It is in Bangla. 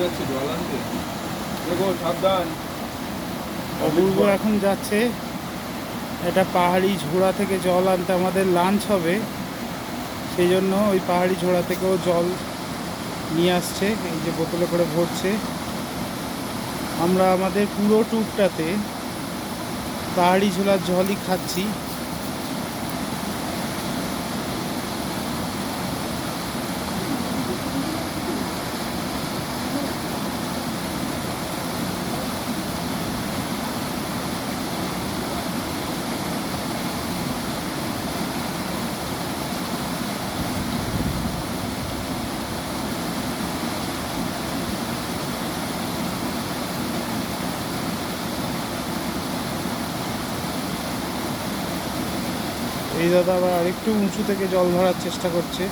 যাচ্ছে জল আনতে। দেখো সাবধান। অপূর্ব এখন যাচ্ছে। একটা পাহাড়ি ঝোড়া থেকে জল আনতে আমাদের লাঞ্চ হবে। সেই জন্য ওই পাহাড়ি ঝোড়া থেকেও জল নিয়ে আসছে এই যে বোতলে করে ভরছে। আমরা আমাদের পুরো ট্যুরটাতে পাহাড়ি ঝোলার জলই খাচ্ছি। এই দাদা আবার আরেকটু উঁচু থেকে জল ভরার চেষ্টা করছে